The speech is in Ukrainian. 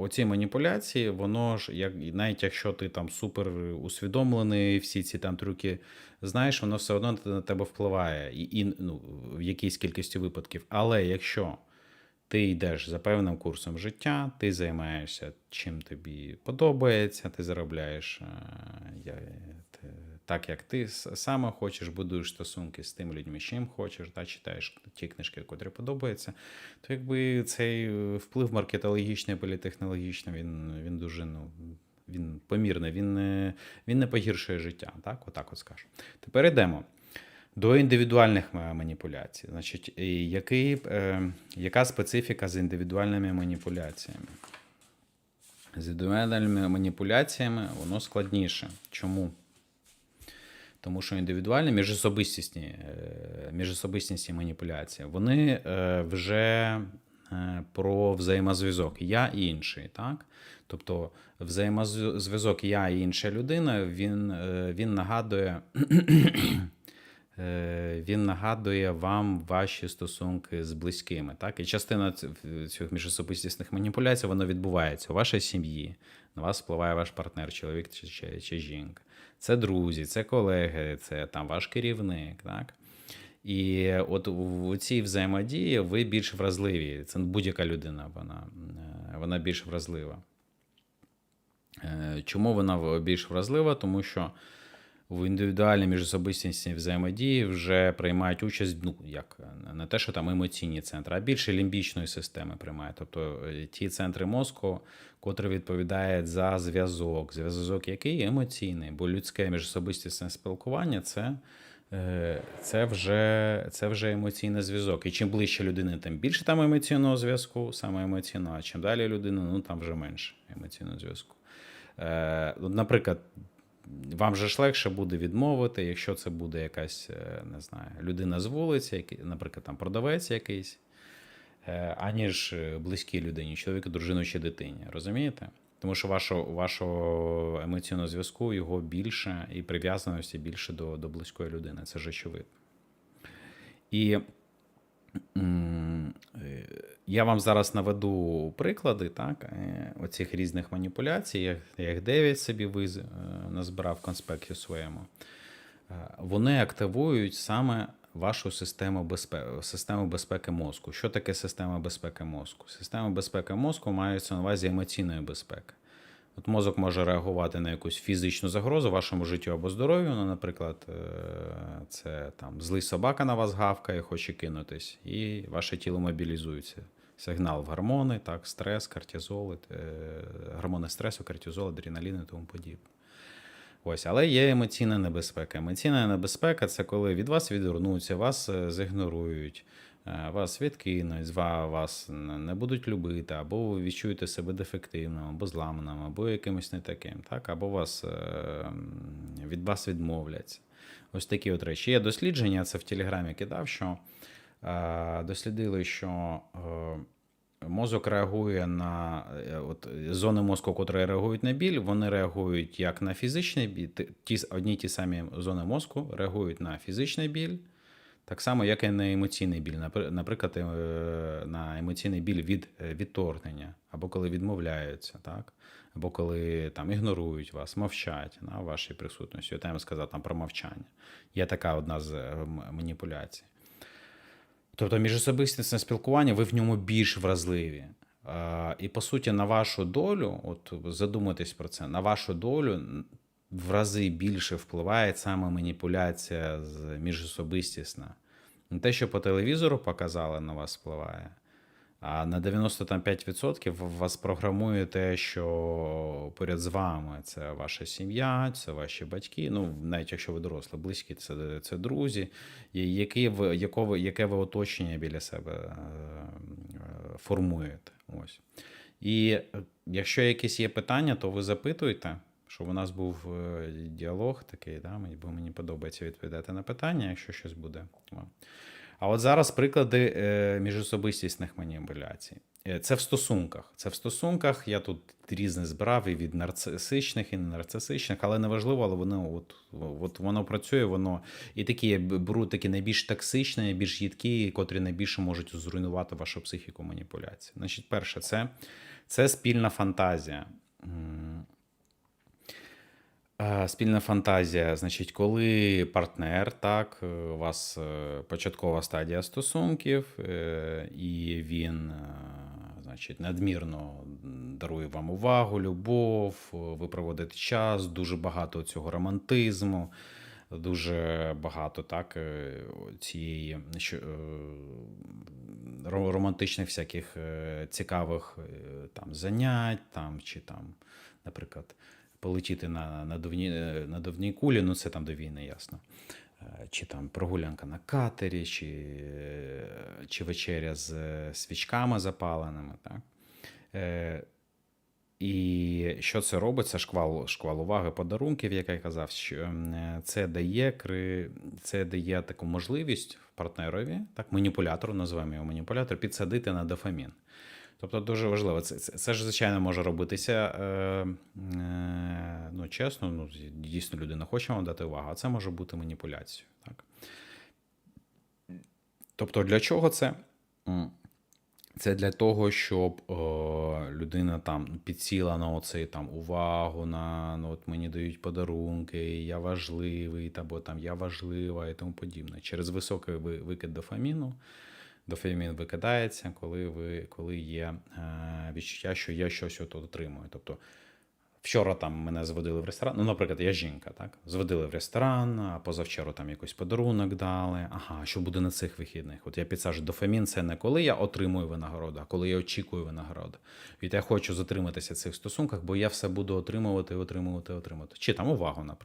оці маніпуляції, воно ж, як, навіть якщо ти там супер усвідомлений, всі ці там трюки знаєш, воно все одно на тебе впливає і, і ну, в якійсь кількості випадків. Але якщо ти йдеш за певним курсом життя, ти займаєшся чим тобі подобається, ти заробляєш е, я- те- так, як ти саме хочеш, будуєш стосунки з тими людьми, з чим хочеш, та, читаєш ті книжки, котрі подобаються, то якби цей е, вплив маркетологічний, політехнологічний, він, він дуже ну, він помірний, він не, він не погіршує життя. Так, отак от скажу. Тепер йдемо. До індивідуальних маніпуляцій. Значить, який, е, яка специфіка з індивідуальними маніпуляціями? З індивідуальними маніпуляціями воно складніше. Чому? Тому що індивідуальні міжособистісні, е, міжособистісні маніпуляції, вони е, вже е, про взаємозв'язок я і інший. Так? Тобто взаємозв'язок я і інша людина, він, він нагадує. Він нагадує вам ваші стосунки з близькими. Так? І частина цих міжособистісних маніпуляцій воно відбувається у вашій сім'ї. На вас впливає ваш партнер, чоловік чи, чи, чи жінка. Це друзі, це колеги, це там ваш керівник. Так? І от у цій взаємодії ви більш вразливі. Це будь-яка людина, вона, е, вона більш вразлива. Е, Чому вона більш вразлива? Тому що в індивідуальній міжособистісній взаємодії вже приймають участь, ну як не те, що там емоційні центри, а більше лімбічної системи приймають. Тобто е, ті центри мозку, котрі відповідають за зв'язок. Зв'язок який емоційний, бо людське міжособистісне спілкування це. е, Це вже, це вже емоційний зв'язок. І чим ближче людини, тим більше там емоційного зв'язку, саме емоційного, а чим далі людина, ну там вже менше емоційного зв'язку. Е, наприклад, вам же ж легше буде відмовити, якщо це буде якась, е, не знаю, людина з вулиці, наприклад, там продавець якийсь, е, аніж е, близькій людині, чоловіку, дружину чи дитині. Розумієте? Тому що вашого, вашого емоційного зв'язку його більше і прив'язаності більше до, до близької людини. Це ж очевидно. І я вам зараз наведу приклади так, оцих різних маніпуляцій. Я, я їх 9 собі назбирав в конспекті своєму. Е, Вони активують саме вашу систему безпеки, систему безпеки мозку. Що таке система безпеки мозку? Система безпеки мозку мається на увазі емоційної безпеки. От мозок може реагувати на якусь фізичну загрозу вашому життю або здоров'ю. Ну, наприклад, е, це там злий собака на вас гавкає, хоче кинутись, і ваше тіло мобілізується. Сигнал в гормони, так, стрес, кортизол, е, гормони стресу, кортизол, адреналін і тому подібне. Ось, але є емоційна небезпека. Емоційна небезпека це коли від вас відвернуться, вас е, зігнорують, е, вас відкинуть, вас не будуть любити, або ви відчуєте себе дефективним, або зламаним, або якимось не таким, так? або вас, е, від вас відмовляться. Ось такі от речі. Є дослідження, це в Телеграмі кидав, що дослідили, що. Е, Мозок реагує на е, от, зони мозку, котрі реагують на біль, вони реагують як на фізичний біль, ті- одні ті самі зони мозку реагують на фізичний біль, так само, як і на емоційний біль. Наприклад, е, на емоційний біль від е, відторгнення, або коли відмовляються, так? або коли там ігнорують вас, мовчать на вашій присутності. Я вам сказав там про мовчання. Є така одна з е, маніпуляцій. Тобто міжособистісне спілкування, ви в ньому більш вразливі. І по суті, на вашу долю, от задумайтесь про це, на вашу долю в рази більше впливає саме маніпуляція з міжособистісна. Не те, що по телевізору показали, на вас впливає, а на 95% вас програмує те, що поряд з вами це ваша сім'я, це ваші батьки. Ну, навіть якщо ви дорослі, близькі, це, це друзі, які ви, яко ви, яке ви оточення біля себе е, формуєте. Ось. І е, якщо якісь є питання, то ви запитуйте, щоб у нас був е, діалог такий, да, бо мені подобається відповідати на питання, якщо щось буде. вам. А от зараз приклади е, міжособистісних маніпуляцій. Е, Це в стосунках. Це в стосунках. Я тут різне збирав і від нарцисичних, і не нарцисичних, але неважливо, але воно от, от воно працює, воно і такі я такі найбільш токсичні, найбільш їдкі, котрі найбільше можуть зруйнувати вашу психіку маніпуляції. Значить, перше, це, Це спільна фантазія. Е, Спільна фантазія, значить, коли партнер, так, е, у вас е, початкова стадія стосунків, і він, значить, надмірно дарує вам увагу, любов, ви проводите час, дуже багато цього романтизму, дуже багато так, цієї романтичних всяких цікавих там, занять, там, чи там, наприклад, полетіти на надувні, е, надувній кулі, ну це там до війни, ясно. Е, Чи там прогулянка на катері, чи, е, чи вечеря з свічками запаленими. Так? І що це робить? Це шквал, шквал уваги подарунків, як я казав, що це дає, це дає таку можливість партнерові, так, маніпулятору, називаємо його маніпулятор, підсадити на дофамін. Тобто дуже важливо. Це, це, це ж, звичайно, може робитися е, е, ну, чесно, ну, дійсно людина хоче вам дати увагу, а це може бути маніпуляцією. Так? Тобто, для чого це? Це для того, щоб е, людина там підсіла на оцей там увагу, на ну, от мені дають подарунки, я важливий, або там я важлива і тому подібне. Через високий викид дофаміну. Дофамін викидається, коли, ви, коли є е, відчуття, що я щось от отримую. Тобто, вчора там мене зводили в ресторан. Ну, наприклад, я жінка, так? Зводили в ресторан, а позавчора там якийсь подарунок дали. Ага, що буде на цих вихідних? От я підсаджу дофамін, це не коли я отримую винагороду, а коли я очікую винагороду. І я хочу затриматися в цих стосунках, бо я все буду отримувати, отримувати, отримувати. Чи там увагу, наприклад.